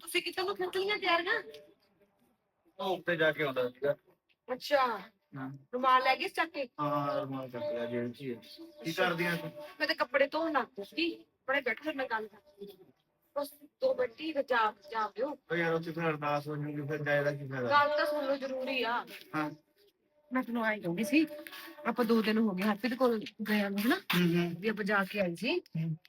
ਤੁਸੀਂ ਕਿੱਥੋਂ ਨੂੰ ਖਿੱਚ ਲੀਆਂ ਤਿਆਰੀਆਂ ਉਹ ਉੱਤੇ ਜਾ ਕੇ ਆਉਂਦਾ ਸੀਗਾ ਅੱਛਾ ਹਾਂ ਰੁਮਾਲ ਲੈ ਗਏ ਸੀ ਚੱਕ ਕੇ ਹਾਂ ਰਮਾਲ ਚੱਕ ਲਿਆ ਜੇਲ੍ਹ 'ਚ ਹੀ ਹੈ। ਕੀ ਕਰਦੀਆਂ ਤੂੰ ਮੈਂ ਤਾਂ ਕੱਪੜੇ ਧੋਣ ਲੱਗ ਪਈ ਸੀ ਬੜੇ ਬੈਠੇ ਫਿਰ ਮੈਂ ਗੱਲ ਕਰਦੀ ਬਸ ਦੋ ਮਿੰਟ ਹੀ ਜਾ ਜਾ ਦਿਓ ਉਹ ਯਾਰ ਉੱਥੇ ਫਿਰ ਅਰਦਾਸ ਹੋ ਜੂਗੀ ਫਿਰ ਜਾਇਦਾ ਕੀ ਫਾਇਦਾ ਗੱਲ ਤਾਂ ਸੁਣ ਲਓ ਜ਼ਰੂਰੀ ਆ ਹਾਂ ਮੈਂ ਤੁਹਾਨੂੰ ਆਈ ਕਹਿੰਦੀ ਸੀ ਆਪਾਂ ਦੋ ਦਿਨ ਹੋ ਗਏ ਹਰਪ੍ਰੀਤ ਕੋਲ ਗਏ ਨੂੰ ਹਨਾ? ਹੂੰ ਹੂੰ। ਵੀ ਆਪਾਂ ਜਾ ਕੇ ਆਈ ਸੀ।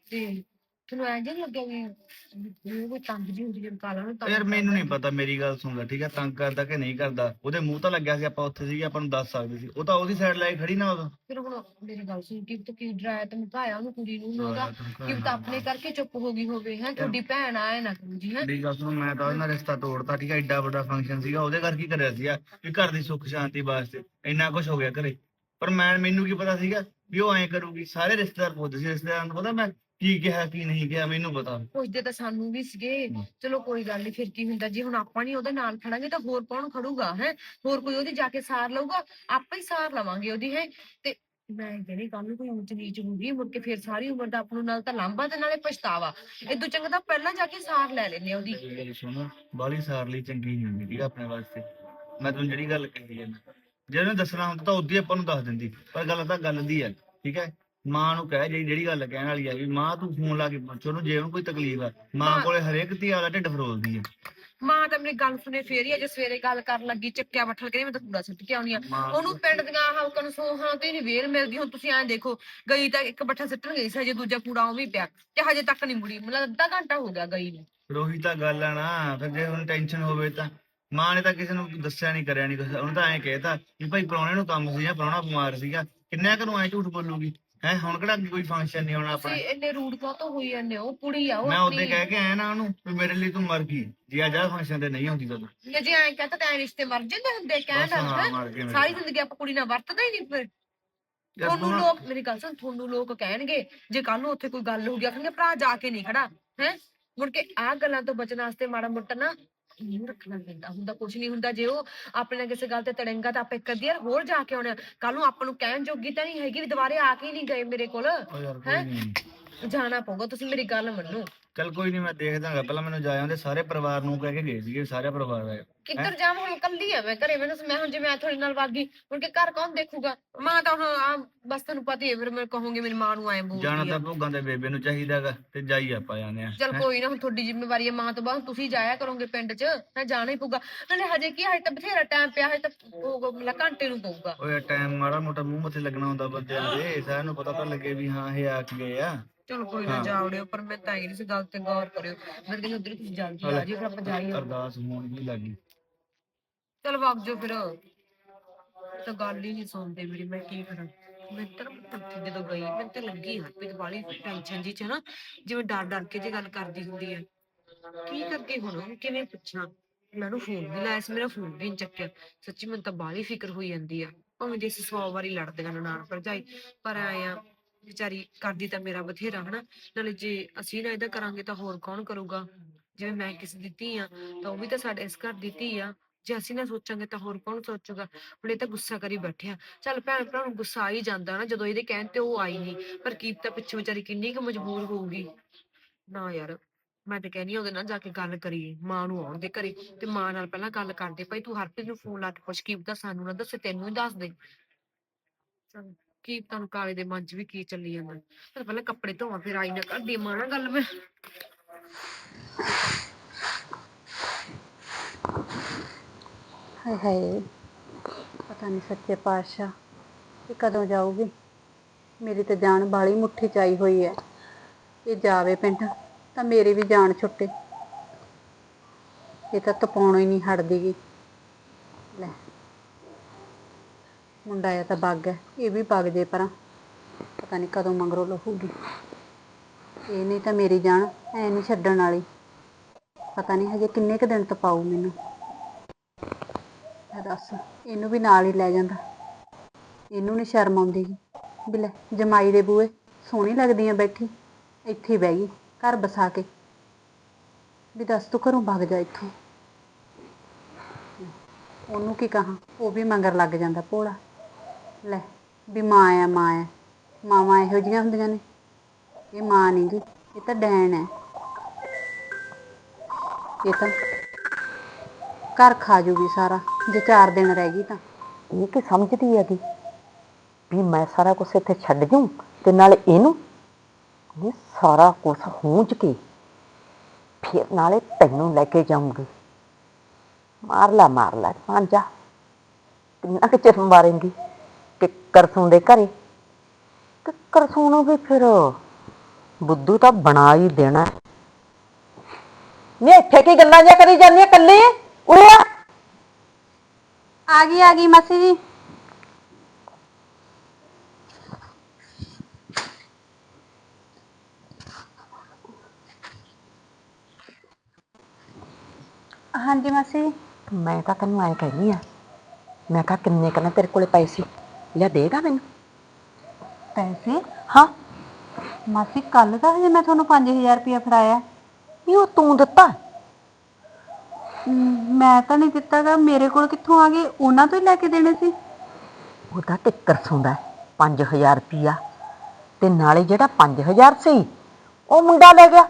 ਤੇ ਤੁਹਾਨੂੰ ਐਂ ਜਿਹਾ ਨੀ ਲੱਗਿਆ ਵੀ ਉਹ ਤੰਗ ਜੀ ਹੁੰਦੀ ਜਿਵੇਂ ਕਾਲਾ ਨੂੰ ਯਾਰ ਮੈਨੂੰ ਨਹੀਂ ਪਤਾ ਮੇਰੀ ਗੱਲ ਸੁਣ ਲੈ ਠੀਕ ਹੈ ਤੰਗ ਕਰਦਾ ਕਿ ਨਹੀਂ ਕਰਦਾ? ਉਹਦੇ ਮੂੰਹ ਤਾਂ ਲੱਗਿਆ ਸੀ ਆਪਾਂ ਉੱਥੇ ਸੀਗੇ ਆਪਾਂ ਨੂੰ ਦੱਸ ਸਕਦੇ ਸੀ। ਉਹ ਤਾਂ ਉਹਦੀ ਸਾਈਡ ਲੈ ਕੇ ਖੜੀ ਨਾ ਉਦੋਂ। ਫਿਰ ਹੁਣ ਮੇਰੀ ਗੱਲ ਸੁਣ ਕਿ ਤੂੰ ਕੀ ਡਰਾਇਆ ਤੇ ਮੁਕਾਇਆ ਉਹਨੂੰ ਕੁੜੀ ਨੂੰ? ਉਹਦਾ ਕਿ ਤਾਂ ਆਪਣੇ ਕਰਕੇ ਚੁੱਪ ਹੋ ਗਈ ਹੋਵੇ ਹੈ? ਤੁਹਾਡੀ ਭੈਣ ਆਏ ਨਾ ਕਰੂ ਜੀ ਹੈ? ਮੇਰੀ ਗੱਲ ਸੁਣ ਮੈਂ ਤਾਂ ਉਹਨਾਂ ਰਿਸ਼ਤਾ ਤੋੜਤਾ ਠੀਕ ਹੈ ਐਡਾ ਵੱਡਾ ਫੰਕਸ਼ਨ ਸੀਗਾ ਉਹਦੇ ਕਰਕੇ ਹੀ ਕਰਿਆ ਸੀਗਾ? ਵੀ ਘਰ ਦੀ ਸੁੱਖ ਸ਼ਾਂਤੀ ਵਾਸਤੇ। ਇੰਨਾ ਕੁਝ ਹੋ ਗਿਆ ਘਰੇ। ਪਰ ਮੈਂ ਮੈਨੂੰ ਕੀ ਪਤਾ ਸੀਗਾ ਵੀ ਉਹ ਐਂ ਕਰੂਗੀ? ਸਾਰੇ ਰਿਸ਼ਤੇਦਾਰ ਪੁੱਛਦੇ ਸੀ ਰਿਸ਼ਤੇਦਾਰਾਂ ਨੂੰ ਪਤਾ ਮੈਂ ਕੀ ਕਿਹਾ ਕੀ ਨਹੀਂ ਕਿਹਾ ਮੈਨੂੰ ਪਤਾ। ਪੁੱਛਦੇ ਤਾਂ ਸਾਨੂੰ ਵੀ ਸੀਗੇ। ਚਲੋ ਕੋਈ ਗੱਲ ਨਹੀਂ ਫਿਰ ਕੀ ਹੁੰਦਾ ਜੇ ਹੁਣ ਆਪਾਂ ਨਹੀਂ ਉਹਦੇ ਨਾਲ ਖੜਾਂਗੇ ਤਾਂ ਹੋਰ ਕੌਣ ਖੜੂਗਾ ਹੈ? ਹੋਰ ਕੋਈ ਉਹਦੀ ਜਾ ਕੇ ਸਾਰ ਲਊਗਾ ਆਪਾਂ ਹੀ ਸਾਰ ਲਵਾਂਗੇ ਉਹਦੀ ਹੈ? ਤੇ ਮੈਂ ਜਿਹੜੀ ਕੱਲ ਨੂੰ ਕੋਈ ਉੱਚ ਨੀਚ ਹੁੰਦੀ ਮੁੜ ਕੇ ਫਿਰ ਸਾਰੀ ਉਮਰ ਦਾ ਆਪਾਂ ਨੂੰ ਨਾਲ ਤਾਂ ਲਾਂਭਾ ਤੇ ਨਾਲੇ ਪਛਤਾਵਾ। ਇਦੋਂ ਚੰਗਾ ਤਾਂ ਪਹਿਲਾਂ ਜਾ ਕੇ ਸਾਰ ਲੈ ਲੈਨੇ ਉਹਦੀ। ਮੇਰੀ ਗੱਲ ਸੁਣ ਬਾਲੀ ਸਾਰ ਲਈ ਚੰਗੀ ਨਹੀਂ ਹੁੰਦੀ ਠੀਕ ਆ ਆਪਣੇ ਵਾਸਤੇ। ਮੈਂ ਤੁਹਾਨੂੰ ਜਿਹੜੀ ਗੱਲ ਕਹੀ ਹੈ ਜੇ ਉਹਨੇ ਦੱਸਣਾ ਹੁੰਦਾ ਤਾਂ ਉਦੋਂ ਹੀ ਆਪਾਂ ਨੂੰ ਦੱਸ ਦਿੰਦੀ ਪਰ ਗੱਲ ਤਾਂ ਗੱਲ ਦੀ ਹੈ ਠੀਕ ਹੈ ਮਾਂ ਨੂੰ ਕਹਿ ਜਿਹੜੀ ਜਿਹੜੀ ਗੱਲ ਕਹਿਣ ਵਾਲੀ ਹੈ ਵੀ ਮਾਂ ਤੂੰ ਫੋਨ ਲਾ ਕੇ ਪੁੱਛ ਉਹਨੂੰ ਜੇ ਉਹਨੂੰ ਕੋਈ ਤਕਲੀਫ ਹੈ ਮਾਂ ਕੋਲੇ ਹਰੇਕ ਧੀ ਵਾਲਾ ਢਿੱਡ ਫਰੋਲਦੀ ਹੈ ਮਾਂ ਤਾਂ ਮੇਰੀ ਗੱਲ ਸੁਣੇ ਫੇਰ ਹੀ ਅਜੇ ਸਵੇਰੇ ਗੱਲ ਕਰਨ ਲੱਗੀ ਚੱਕਿਆ ਬੱਠਲ ਕਹਿੰਦੀ ਮੈਂ ਤਾਂ ਕੂੜਾ ਸੁੱਟ ਕੇ ਆਉਣੀ ਆ। ਉਹਨੂੰ ਪਿੰਡ ਦੀਆਂ ਆਹ ਕਨਸੋਹਾਂ ਤੇ ਨਹੀਂ ਵੇਲ ਮਿਲਦੀ ਹੁਣ ਤੁਸੀਂ ਐਂ ਦੇਖੋ ਗਈ ਤਾਂ ਇੱਕ ਬੱਠਾ ਸਿੱਟਣ ਗਈ ਸੀ ਹਜੇ ਦੂਜਾ ਕੂੜਾ ਉਹ ਵੀ ਪਿਆ ਤੇ ਹਜੇ ਤੱਕ ਨਹੀਂ ਮੁੜੀ ਮਤਲਬ ਅੱਧਾ ਘੰਟਾ ਹੋ ਗਿਆ ਗਈ ਨੂੰ। ਰੋਹੀ ਤਾਂ ਗੱਲ ਆ ਨਾ ਫਿਰ ਜੇ ਉਹਨੂੰ ਟੈਨਸ਼ਨ ਹੋਵੇ ਤਾਂ ਮਾਂ ਨੇ ਤਾਂ ਕਿਸੇ ਨੂੰ ਦੱਸਿਆ ਨਹੀਂ ਕਰਿਆ ਨਹੀਂ ਉਹਨੇ ਤਾਂ ਐਂ ਕਹਿਤਾ ਵੀ ਭਾਈ ਪ੍ਰਾਹੁਣੇ ਨੂੰ ਕੰਮ ਸੀ ਜਾਂ ਪ੍ਰਾਹੁਣਾ ਬਿਮਾਰ ਸੀਗਾ ਕਿੰਨਿਆਂ ਘਰੋਂ ਐਂ ਝੂਠ ਬੋਲੂਗੀ? ਹੈ ਹੁਣ ਕਿਹੜਾ ਕੋਈ ਫੰਕਸ਼ਨ ਨਹੀਂ ਹੋਣਾ ਤੁਸੀਂ ਆਪਣਾ? ਇੰਨੇ ਰੂਡ ਕਾ ਤੋਂ ਹੋਈ ਜਾਂਦੇ ਹੋ? ਉਹ ਕੁੜੀ ਆ ਉਹ ਮੈਂ ਉਹਦੇ ਕਹਿ ਕੇ ਆਇਆ ਨਾ ਉਹਨੂੰ ਵੀ ਮੇਰੇ ਲਈ ਤੂੰ ਮਰ ਗਈ। ਜੇ ਅੱਜ ਆ ਫੰਕਸ਼ਨ ਤੇ ਨਹੀਂ ਹੁੰਦੀ ਤਾਂ ਜੇ ਜੇ ਐਂ ਕਹਤਾ ਤਾਂ ਐਂ ਰਿਸ਼ਤੇ ਮਰ ਜਾਂਦੇ ਹੁੰਦੇ ਕਹਿਣ ਬਸ ਦਾ ਹਾਂ ਹੈਂ? ਮਰ ਗਏ ਮੇਰੇ ਸਾਰੀ ਜ਼ਿੰਦਗੀ ਆਪਾਂ ਕੁੜੀ ਨਾਲ ਵਰਤਦੇ ਹੀ ਨਹੀਂ ਫਿਰ। ਯਾਰ ਤੁਹਾਨੂੰ ਲੋਕ ਮੇਰੀ ਗੱਲ ਸੁਣ ਤੁਹਾਨੂੰ ਲੋਕ ਕਹਿਣਗੇ ਜੇ ਕੱਲ ਨੂੰ ਉੱਥੇ ਕੋਈ ਗੱਲ ਹੋ ਗਈ ਆਖਣਗੇ ਭਰਾ ਜਾ ਕੇ ਨਹੀਂ ਖੜਾ ਹੈ? ਮੁੜ ਕੇ ਆਹ ਗੱਲਾਂ ਤੋਂ ਬਚਣ ਵਾਸਤੇ ਮਾੜਾ ਮੋਟਾ ਨਾ ਮੂੰਹ ਰੱਖਣਾ ਪੈਂਦਾ। ਹੁੰਦਾ ਕੁਝ ਨਹੀਂ ਹੁੰਦਾ ਜੇ ਉਹ ਆਪਣੇ ਨਾਲ ਕਿਸੇ ਗੱਲ ਤੇ ਤੜੇਂਗਾ ਤਾਂ ਆਪਾਂ ਇੱਕ ਅੱਧੀ ਵਾਰ ਹੋਰ ਜਾ ਕੇ ਆਉਣਾ ਕੱਲ ਨੂੰ ਆਪਾਂ ਨੂੰ ਕਹਿਣ ਜੋਗੀ ਤਾਂ ਨਹੀਂ ਹੈਗੀ ਵੀ ਦੁਬਾਰੇ ਆ ਕੇ ਹੀ ਨਹੀਂ ਗਏ ਮੇਰੇ ਕੋਲ ਹੈਂ? ਨਹੀਂ। ਜਾਣਾ ਪਊਗਾ ਤੁਸੀਂ ਮੇਰੀ ਗੱਲ ਮੰਨੋ। ਚਲ ਕੋਈ ਨਹੀਂ ਮੈਂ ਦੇਖਦਾਗਾ ਪਹਿਲਾਂ ਮੈਨੂੰ ਜਾ ਆਉਂਦੇ ਸਾਰੇ ਪਰਿਵਾਰ ਨੂੰ ਕਹਿ ਕੇ ਗਏ ਸੀਗੇ ਸਾਰੇ ਪਰਿਵਾਰ ਆਏ। ਕਿੱਧਰ ਜਾਵਾਂ ਹੁਣ? ਕੱਲੀ ਆ ਮੈਂ ਘਰੇ। ਮੈਨੂੰ ਮੈਂ ਹੁਣ ਜੇ ਮੈਂ ਤੁਹਾਡੇ ਨਾਲ ਵਾਗੀ ਹੁਣ ਕਿ ਘਰ ਕੌਣ ਦੇਖੂਗਾ? ਮਾਂ ਤਾਂ ਹੁਣ ਆ ਬਸ ਤੁਹਾਨੂੰ ਪਤਾ ਹੀ ਹੈ ਫਿਰ ਮੈਂ ਕਹੂੰਗੀ ਮੇਰੀ ਮਾਂ ਨੂੰ ਐਂ ਜਾਣਾ ਬੋਲਦੀ ਆ। ਤਾਂ ਭੋਗਾਂ ਦੇ ਬੇਬੇ ਨੂੰ ਚਾਹੀਦਾਗਾ ਤੇ ਜਾਈ ਆਪਾਂ ਜਾਂਦੇ ਆ ਚਲ ਕੋਈ ਨਾ ਹੁਣ ਤੁਹਾਡੀ ਜ਼ਿੰਮੇਵਾਰੀ ਹੈ ਮਾਂ ਤੋਂ ਬਾਅਦ ਤੁਸੀਂ ਜਾਇਆ ਕਰੋਗੇ ਪਿੰਡ 'ਚ ਹੈ ਜਾਣਾ ਹੀ ਪਊਗਾ। ਨਾਲੇ ਹਜੇ ਕੀ ਹਜੇ ਤਾਂ ਬਥੇਰਾ ਟਾਈਮ ਪਿਆ ਹਜੇ ਤਾਂ ਉਹ ਮਤਲਬ ਘੰਟੇ ਨੂੰ ਪਊਗਾ। ਓਏ ਟਾਈਮ ਮਾੜਾ ਮੋਟਾ ਮੂੰਹ ਮੱਥੇ ਲੱਗਣਾ ਹੁੰਦਾ ਬੰਦਿਆਂ ਦੇ ਸਾਰਿਆਂ ਨੂੰ ਪਤਾ ਤਾਂ ਲੱਗੇ ਵੀ ਹਾਂ ਇਹ ਆ ਕੇ ਗਏ ਆ। ਚਲੋ ਕੋਈ ਨਾ ਹਾਂ। ਜਾਵੜਿਓ ਪਰ ਮੈਂ ਤਾਂ ਇਸ ਗੱਲ ਤੇ ਗੌਰ ਕਰਿਓ। ਮੈਂ ਕਹਿੰਦੀ ਉਧਰ ਤੁਸੀਂ ਜਲਦੀ ਆ ਜੀ ਫਿਰ ਆਪਾਂ ਜਾਈਏ। ਅਰਦਾਸ ਹੋਣ ਵੀ ਲੱਗੀ ਚਲ ਵਗ ਜਾਓ ਫਿਰ। ਤਾਂ ਗੱਲ ਹੀ ਨਹੀਂ ਸੁਣਦੇ ਮੇਰੀ ਮੈਂ ਕੀ ਕਰਾਂ? ਮੈਂ ਤਾਂ ਉੱਥੇ ਜਦੋਂ ਗਈ ਮੈਂ ਤੇ ਲੱਗੀ ਹੱਥ ਵਾਲੀ ਟੈਨਸ਼ਨ ਜੀ ਚ ਨਾ ਜਿਵੇਂ ਡਰ ਡਰ ਕੇ ਜੇ ਗੱਲ ਕਰਦੀ ਹੁੰਦੀ ਹੈ ਕੀ ਕਰਗੇ ਹੁਣ? ਕਿਵੇਂ ਪੁੱਛਾਂ? ਮੈਂ ਉਹਨੂੰ ਫੋਨ ਵੀ ਲਾਇਆ ਸੀ ਮੇਰਾ ਫੋਨ ਵੀ ਨੀ ਚੱਕਿਆ। ਸੱਚੀ ਮੈਨੂੰ ਤਾਂ ਬਾਹਲੀ ਫਿਕਰ ਹੋਈ ਜਾਂਦੀ ਆ। ਭਾਵੇਂ ਜੇ ਅਸੀਂ 100 ਵਾਰੀ ਲੜਦੀਆਂ ਨਨਾਣ ਭਰਜਾਈ ਪਰ ਆਇਆ ਵਿਚਾਰੀ ਕਰਦੀ ਤਾਂ ਮੇਰਾ ਬਥੇਰਾ, ਹਨਾ? ਨਾਲੇ ਜੇ ਅਸੀਂ ਨਾ ਇਹਦਾ ਕਰਾਂਗੇ ਤਾਂ ਹੋਰ ਕੌਣ ਕਰੂਗਾ? ਜਿਵੇਂ ਮੈਂ ਕਿਸੇ ਦੀ ਧੀ ਆ, ਤਾਂ ਉਹ ਵੀ ਤਾਂ ਸਾਡੇ, ਇਸ ਘਰ ਦੀ ਧੀ ਆ। ਜੇ ਅਸੀਂ ਨਾ ਸੋਚਾਂਗੇ ਤਾਂ ਹੋਰ ਕੌਣ ਸੋਚੂਗਾ? ਹੁਣ ਇਹ ਤਾਂ ਗੁੱਸਾ ਕਰੀ ਬੈਠਿਆ ਚੱਲ ਭੈਣ ਭਰਾ ਨੂੰ ਗੁੱਸਾ ਆ ਹੀ ਜਾਂਦਾ ਨਾ ਜਦੋਂ ਇਹਦੇ ਕਹਿਣ ਤੇ ਉਹ ਆਈ ਨਹੀਂ, ਪਰ ਕੀ ਤਾਂ ਪਿੱਛੇ ਵਿਚਾਰੀ ਕਿੰਨੀ ਕੁ ਮਜਬੂਰ ਹੋਊਗੀ। ਨਾ ਯਾਰ, ਮੈਂ ਤਾਂ ਕਹਿੰਦੀ ਉਹਦੇ ਨਾਲ ਜਾ ਕੇ ਗੱਲ ਕਰੀਏ ਮਾਂ ਨੂੰ ਆਉਣ ਦੇ ਘਰੇ, ਤੇ ਮਾਂ ਨਾਲ ਪਹਿਲਾਂ ਗੱਲ ਕਰਦੇ, ਭਾਈ ਤੂੰ ਹਰਪ੍ਰੀਤ ਨੂੰ ਫੋਨ ਲਾ ਕੇ ਪੁੱਛ, ਕੀ ਪਤਾ ਸਾਨੂੰ ਨਾ ਦੱਸੇ, ਤੈਨੂੰ ਹੀ ਦੱਸ ਦੇ। ਚੱਲ। ਕੀ ਤੁਹਾਨੂੰ ਕਾਲੇ ਦੇ ਮਨ 'ਚ ਵੀ ਕੀ ਚੱਲੀ ਜਾਂਦਾ ਪਰ ਪਹਿਲਾਂ ਕੱਪੜੇ ਧੋਵਾਂ, ਫਿਰ ਆਈ ਨਾ ਕਰਦੀ ਮਾਂ ਨਾਲ ਗੱਲ ਮੈਂ। ਹਾਏ ਹਾਏ, ਪਤਾ ਨਹੀਂ ਸੱਚੇ ਪਾਤਸ਼ਾਹ, ਇਹ ਕਦੋਂ ਜਾਊਗੀ? ਮੇਰੀ ਤੇ ਜਾਨ ਬਾਲੀ ਮੁੱਠੀ ਚ ਆਈ ਹੋਈ ਹੈ। ਇਹ ਜਾਵੇ ਪਿੰਡ, ਤਾਂ ਮੇਰੀ ਵੀ ਜਾਨ ਛੁੱਟੇ। ਇਹ ਤਾਂ ਤਪਾਉਣੋਂ ਹੀ ਨਹੀਂ ਹਟਦੀ ਗੀ। ਲੈ। ਮੁੰਡਾ ਆਇਆ ਤਾਂ ਬੱਗ ਹੈ, ਇਹ ਵੀ ਬੱਗ ਜੇ ਪਰਾਂ। ਪਤਾ ਨਹੀਂ ਕਦੋਂ ਮੰਗਰੋਂ ਲਹੂਗੀ। ਇਹ ਨਹੀਂ ਤਾਂ ਮੇਰੀ ਜਾਨ ਐ ਨਹੀਂ ਛੱਡਣ ਵਾਲੀ। ਪਤਾ ਨਹੀਂ ਹਜੇ ਕਿੰਨੇ ਕੁ ਦਿਨ ਤਪਾਊ ਮੈਨੂੰ। ਲੈ ਦੱਸ, ਇਹਨੂੰ ਵੀ ਨਾਲ ਹੀ ਲੈ ਜਾਂਦਾ। ਇਹਨੂੰ ਨਹੀਂ ਸ਼ਰਮ ਆਉਂਦੀ ਵੀ ਲੈ, ਜਮਾਈ ਦੇ ਬੂਏ ਸੋਹਣੀ ਲੱਗਦੀ ਆ ਬੈਠੀ, ਇੱਥੇ ਹੀ ਬਹਿ ਗਈ, ਘਰ ਬਸਾ ਕੇ। ਵੀ ਦੱਸ ਤੂੰ ਘਰੋਂ ਭੱਗ ਜਾ ਇੱਥੋਂ। ਉਹਨੂੰ ਕੀ ਕਹਾਂ, ਉਹ ਵੀ ਮੰਗਰ ਲੱਗ ਜਾਂਦਾ ਭੋਲਾ। ਲੈ, ਵੀ ਮਾਂ ਆ ਮਾਂ ਆ। ਮਾਵਾਂ ਇਹੋ ਜਿਹੀਆਂ ਹੁੰਦੀਆਂ ਨੇ। ਇਹ ਮਾਂ ਨਹੀਂ ਗੀ ਇਹ ਤਾਂ ਡੈਣ ਹੈ। ਇਹ ਤਾਂ ਘਰ ਖਾ ਜੂਗੀ ਸਾਰਾ, ਜੇ ਚਾਰ ਦਿਨ ਰਹਿ ਗਈ ਤਾਂ। ਇਹ ਕਿ ਸਮਝਦੀ ਹੈਗੀ? ਵੀ ਮੈਂ ਸਾਰਾ ਕੁਝ ਇੱਥੇ ਛੱਡ ਜੂੰ ਤੇ ਨਾਲ ਇਹਨੂੰ? ਇਹ ਸਾਰਾ ਕੁਝ ਹੂੰਝ ਕੇ ਫਿਰ ਨਾਲੇ ਤੈਨੂੰ ਲੈ ਕੇ ਜਾਊਂਗੀ। ਮਾਰ ਲਾ ਮਾਰ ਲਾ ਪਾਂਜਾ ਕਿੰਨਾ ਕੁ ਚਿਰ ਮਾਰੇਂਗੀ? ਕਿੱਕਰ ਸੂੰ ਦੇ ਘਰੇ। ਕਿੱਕਰ ਸੂੰ ਨੂੰ ਵੀ ਫਿਰ ਬੁੱਧੂ ਤਾਂ ਬਣਾ ਹੀ ਦੇਣਾ। ਨੇ ਇੱਥੇ ਕੀ ਗੱਲਾਂ ਜਿਹਾ ਕਰੀ ਜਾਂਦੀ ਕੱਲੀ ਉਰੇ ਆ। ਆ ਗਈ ਆ ਗਈ ਮਾਸੀ ਜੀ। ਹਾਂਜੀ ਮਾਸੀ ਜੀ। ਮੈਂ ਤਾਂ ਤੈਨੂੰ ਐ ਕਹਿੰਦੀ ਆ ਮੈਂ ਕਿਹਾ ਕਿੰਨੇ ਕਨਾ ਤੇਰੇ ਕੋਲੇ ਪੈਸੇ? ਲਿਆ ਦੇਗਾ ਮੈਨੂੰ? ਪੈਸੇ? ਹਾਂ। ਮਾਸੀ ਕੱਲ ਦਾ ਹਜੇ ਮੈਂ ਤੁਹਾਨੂੰ 5000 ਰੁਪਇਆ ਫੜਾਇਆ। ਇਹ ਉਹ ਤੂੰ ਦਿੱਤਾ? ਮ, ਮੈਂ ਤਾਂ ਨਹੀਂ ਦਿੱਤਾਗਾ ਮੇਰੇ ਕੋਲ ਕਿੱਥੋਂ ਆ ਗਏ? ਉਹਨਾਂ ਤੋਂ ਹੀ ਲੈ ਕੇ ਦੇਣੇ ਸੀ। ਉਹਦਾ ਟਿੱਕਰ ਸੁੰਦਾ 5000 ਰੁਪਿਆ ਤੇ ਨਾਲੇ ਜਿਹੜਾ 5000 ਸੀ ਉਹ ਮੁੰਡਾ ਲੈ ਗਿਆ।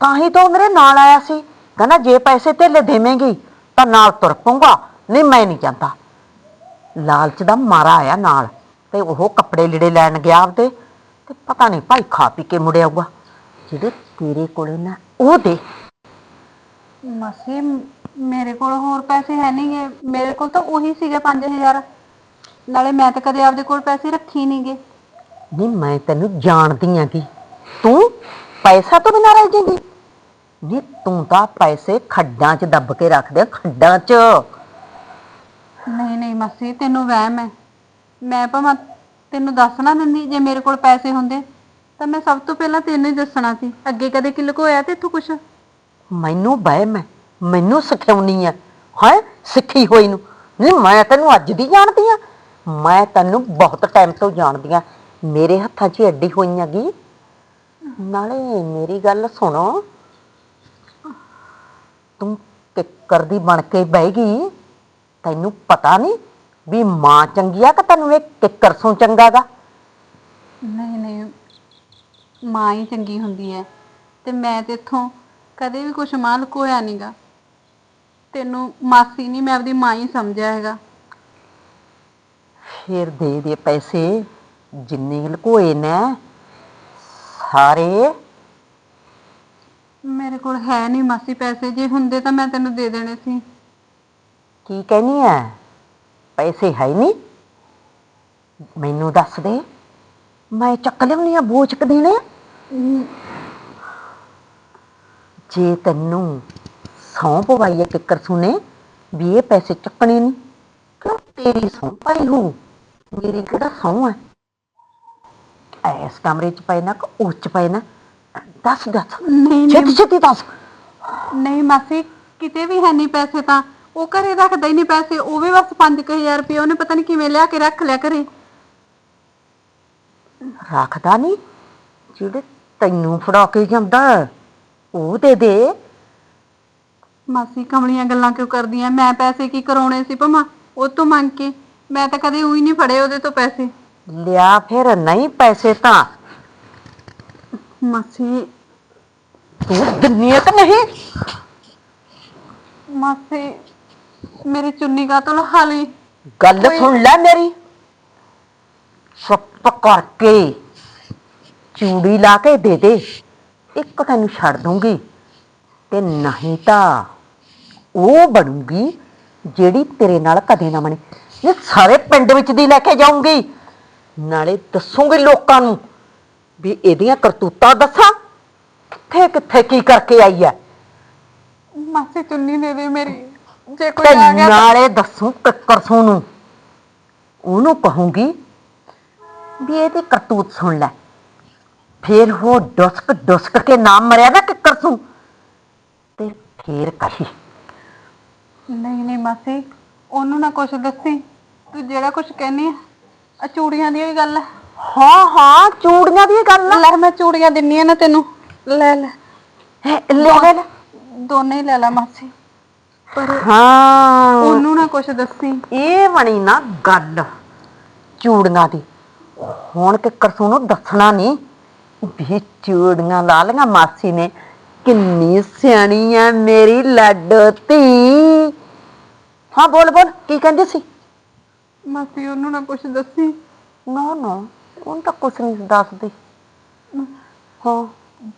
ਤਾਂ ਹੀ ਤਾਂ ਉਹ ਮੇਰੇ ਨਾਲ ਆਇਆ ਸੀ। ਕਹਿੰਦਾ ਜੇ ਪੈਸੇ ਧੇਲੇ ਦੇਵੇਂਗੀ ਤਾਂ ਨਾਲ ਤੁਰ ਪਊਂਗਾ। ਨਹੀਂ ਮੈਂ ਨਹੀਂ ਜਾਂਦਾ। ਲਾਲਚ ਦਾ ਮਾਰਾ ਆਇਆ ਨਾਲ ਤੇ ਉਹ ਕੱਪੜੇ ਲੀੜੇ ਲੈਣ ਗਿਆ ਆਪਦੇ ਤੇ ਪਤਾ ਨਹੀਂ ਭਾਈ ਖਾ ਪੀ ਕੇ ਮੁੜਿਆ ਆਊਗਾ ਜਿਹੜੇ ਤੇਰੇ ਕੋਲੇ ਨਾ ਉਹ ਦੇ। ਮਾਸੀ ਮੇਰੇ ਕੋਲ ਹੋਰ ਪੈਸੇ ਹੈ ਨਹੀਂਗੇ ਮੇਰੇ ਕੋਲ ਤਾਂ ਉਹੀ ਸੀਗੇ 5000 ਨਾਲੇ ਮੈਂ ਤਾਂ ਕਦੇ ਆਪਦੇ ਕੋਲ ਪੈਸੇ ਰੱਖੀ ਨਹੀਂਗੇ ਨਹੀਂ ਮੈਂ ਤੈਨੂੰ ਜਾਣਦੀ ਆਂ ਕਿ ਤੂੰ ਪੈਸਾ ਤੋਂ ਬਿਨਾਂ ਰਹਿ ਜਾਏਂਗੀ। ਨਹੀਂ ਤੂੰ ਤਾਂ ਪੈਸੇ ਖੱਡਾਂ 'ਚ ਦੱਬ ਕੇ ਰੱਖਦੇ ਖੱਡਾਂ 'ਚ। ਨਹੀਂ ਨਹੀਂ ਮਾਸੀ, ਤੈਨੂੰ ਵਹਿਮ ਹੈ। ਮੈਂ ਭਾਵੇਂ ਤੈਨੂੰ ਦੱਸ ਨਾ ਦਿੰਦੀ, ਜੇ ਮੇਰੇ ਕੋਲ ਪੈਸੇ ਹੁੰਦੇ, ਤਾਂ ਮੈਂ ਸਭ ਤੋਂ ਪਹਿਲਾਂ ਤੈਨੂੰ ਹੀ ਦੱਸਣਾ ਸੀ, ਅੱਗੇ ਕਦੇ ਕਿ ਲੁਕੋਇਆ ਤੇ ਇੱਥੋਂ ਕੁਛ? ਮੈਨੂੰ ਵਹਿਮ ਹੈ, ਮੈਨੂੰ ਸਿਖਾਉਣੀ ਆ ਹੈ, ਸਿੱਖੀ ਹੋਈ ਨੂੰ। ਨਹੀਂ, ਮੈਂ ਤੈਨੂੰ ਅੱਜ ਦੀ ਜਾਣਦੀ ਆ ਮੈਂ ਤੈਨੂੰ ਬਹੁਤ ਟਾਈਮ ਤੋਂ ਜਾਣਦੀ ਆ ਮੇਰੇ ਹੱਥਾਂ 'ਚ ਐਡੀ ਹੋਈ ਹੈਗੀ। ਨਾਲੇ ਮੇਰੀ ਗੱਲ ਸੁਣੋ। ਤੂੰ ਕਿੱਕਰ ਦੀ ਬਣ ਕੇ ਬਹਿ ਗਈ। ਤੈਨੂੰ ਪਤਾ ਨਹੀਂ ਵੀ ਮਾਂ ਚੰਗੀ ਆ ਕਿ ਤੈਨੂੰ ਇਹ ਕਿੱਕਰ ਸੋਂ ਚੰਗਾਗਾ ਨਹੀਂ ਨਹੀਂ। ਮਾਂ ਹੀ ਚੰਗੀ ਹੁੰਦੀ ਹੈ ਤੇ ਮੈਂ ਤੇ ਇੱਥੋਂ ਕਦੇ ਵੀ ਕੁਛ ਮਾਂ ਲੁਕੋਇਆ ਨਹੀਂਗਾ ਤੈਨੂੰ ਮਾਸੀ ਨਹੀਂ ਮੈਂ ਆਪਦੀ ਮਾਂ ਹੀ ਸਮਝਿਆ ਹੈਗਾ। ਫਿਰ ਦੇ ਦੇ ਪੈਸੇ ਜਿੰਨੇ ਲਕੋਏ ਨੇ ਸਾਰੇ। ਮੇਰੇ ਕੋਲ ਹੈ ਨਹੀਂ ਮਾਸੀ ਪੈਸੇ। ਜੇ ਹੁੰਦੇ ਤਾਂ ਮੈਂ ਤੈਨੂੰ ਦੇ ਦੇਣੇ ਸੀ। ਕੀ ਕਹਿਨੀ ਐ ਪੈਸੇ ਹੈ ਨਹੀਂ ਮੈਨੂੰ ਦੱਸ ਦੇ। ਮੈਂ ਚੱਕ ਲਿਆਉਣੀ ਆ ਬੋਝ ਕ ਦੇਣੇ। ਆ। ਜੇ ਤੈਨੂੰ ਸੌਂ ਪਵਾਈਏ ਕਿੱਕਰ ਸੁਨੇ ਵੀ ਇਹ ਪੈਸੇ ਚੱਕਣੇ ਨਹੀਂ ਕਿਉਂ ਤੇਰੀ ਸੌਂ ਪਾਈ ਹੋ ਮੇਰੀ ਕਿਹੜਾ ਸੌਂ ਹੈ ਐਸ ਕਮਰੇ ਚ ਪਏ ਨਾ ਕਿ ਉਸ ਚ ਪਏ ਨਾ। ਦੱਸ ਦੱਸ। ਨਹੀਂ ਛੇਤੀ ਨਹੀਂ। ਛੇਤੀ ਦੱਸ। ਨਹੀਂ ਮਾਸੀ ਕਿਤੇ ਵੀ ਹੈ ਨਹੀਂ ਪੈਸੇ ਤਾਂ। ਉਹ ਘਰੇ ਰੱਖਦਾ ਹੀ ਨਹੀਂ ਪੈਸੇ ਉਹ ਵੀ ਬਸ 5000 ਰੁਪਏ ਉਹਨੇ ਪਤਾ ਨਹੀਂ ਕਿਵੇਂ ਲਿਆ ਕੇ ਰੱਖ ਲਿਆ ਘਰੇ। ਰੱਖਦਾ ਨਹੀਂ ਜਿਹੜੇ ਤੈਨੂੰ ਫੜਾ ਕੇ ਜਾਂਦਾ ਉਹ ਦੇ ਦੇ। ਮਾਸੀ ਕਮਲੀਆਂ ਗੱਲਾਂ ਕਿਉਂ ਕਰਦੀਆਂ? ਮੈਂ ਪੈਸੇ ਕੀ ਕਰਾਉਣੇ ਸੀ ਭਮਾ? ਉਹ ਤੋਂ ਮੰਗ ਕੇ। ਮੈਂ ਤਾਂ ਕਦੇ ਉਹੀ ਨਹੀਂ ਫੜੇ ਉਹਦੇ ਤੋਂ ਪੈਸੇ। ਲਿਆ ਫਿਰ ਨਹੀਂ ਪੈਸੇ ਤਾਂ। ਮਾਸੀ। ਤੂੰ ਦਿੰਨੀ ਹੈ ਕਿ ਨਹੀਂ। ਮਾਸੀ ਮੇਰੀ ਚੁੰਨੀ ਕਾ ਤੋਂ ਲਹਾ ਲਈ। ਗੱਲ ਸੁਣ ਲੈ ਮੇਰੀ। ਚੁੱਪ ਕਰਕੇ ਚੂੜੀ ਲਾ ਕੇ ਦੇ ਦੇ। ਇੱਕ ਤੈਨੂੰ ਛੱਡ ਦੂੰਗੀ ਤੇ ਨਹੀਂ ਤਾਂ ਉਹ ਬਣੂਗੀ ਜਿਹੜੀ ਤੇਰੇ ਨਾਲ ਕਦੇ ਨਾ ਬਣੇ। ਇਹ ਸਾਰੇ ਪਿੰਡ ਵਿੱਚ ਦੀ ਲੈ ਕੇ ਜਾਊਂਗੀ। ਨਾਲੇ ਦੱਸੂਗੀ ਲੋਕਾਂ ਨੂੰ ਵੀ ਇਹਦੀਆਂ ਕਰਤੂਤਾਂ ਦੱਸਾਂ। ਕਿੱਥੇ ਕਿੱਥੇ ਕੀ ਕਰਕੇ ਆਈ ਹੈ ਮਾਸੀ ਚੁੰਨੀ ਦੇ ਦੇ ਮੇਰੀ। ਜੇ ਕੋਈ ਤੇ ਆ ਗਿਆ ਤਾਂ- ਨਾਲੇ ਦੱਸੂ ਕਿੱਕਰ ਨੂੰ ਉਹਨੂੰ ਕਹੂੰਗੀ ਵੀ ਇਹਦੀ ਕਰਤੂਤ ਸੁਣ ਲੈ। ਫੇਰ ਉਹ ਡੁਸਕ ਡੁਸਕ ਕੇ ਨਾਮ ਮਰਿਆ ਨਾ ਕਿੱਕਰ ਸੂ। ਤੇ ਫੇਰ ਕਹੀ। ਨਹੀਂ ਨਹੀਂ ਮਾਸੀ ਉਹਨੂੰ ਨਾ ਕੁਛ ਦੱਸੀ। ਤੂੰ ਜਿਹੜਾ ਕੁਛ ਕਹਿੰਨੀ ਆ ਚੂੜੀਆਂ ਦੀ ਹੀ ਗੱਲ ਹੈ ਹਾਂ ਹਾਂ ਚੂੜੀਆਂ ਦੀ ਗੱਲ ਲੈ ਮੈਂ ਚੂੜੀਆਂ ਦਿੰਨੀ ਆ ਨਾ ਤੈਨੂੰ। ਲੈ ਲੈ। ਹੈ, ਲੈ ਲੈ ਲੈ। ਦੋਨੇ ਹੀ ਲੈ ਲੈ ਮਾਸੀ। ਪਰ ਹਾਂ। ਉਹਨੂੰ ਨਾ ਕੁਛ ਦੱਸੀ। ਇਹ ਬਣੀ ਨਾ ਗੱਲ ਚੂੜੀਆਂ ਦੀ। ਹੁਣ ਕਿੱਕਰ ਨੂੰ ਦੱਸਣਾ ਨਹੀਂ। ਵੀ ਚੂੜੀਆਂ ਲਾ ਲਈਆਂ ਮਾਸੀ ਨੇ। ਕਿੰਨੀ ਸਿਆਣੀ ਆ ਮੇਰੀ ਲੱਡੋ ਧੀ। ਹਾਂ ਬੋਲ ਬੋਲ ਕੀ ਕਹਿੰਦੀ ਸੀ? ਮਾਸੀ ਉਹਨੂੰ ਨਾ ਕੁਝ ਦੱਸੀ। ਨਾ ਨਾ ਉਹਨੂੰ ਤਾਂ ਕੁਛ ਨਹੀਂ ਦੱਸਦੀ। ਹਾਂ।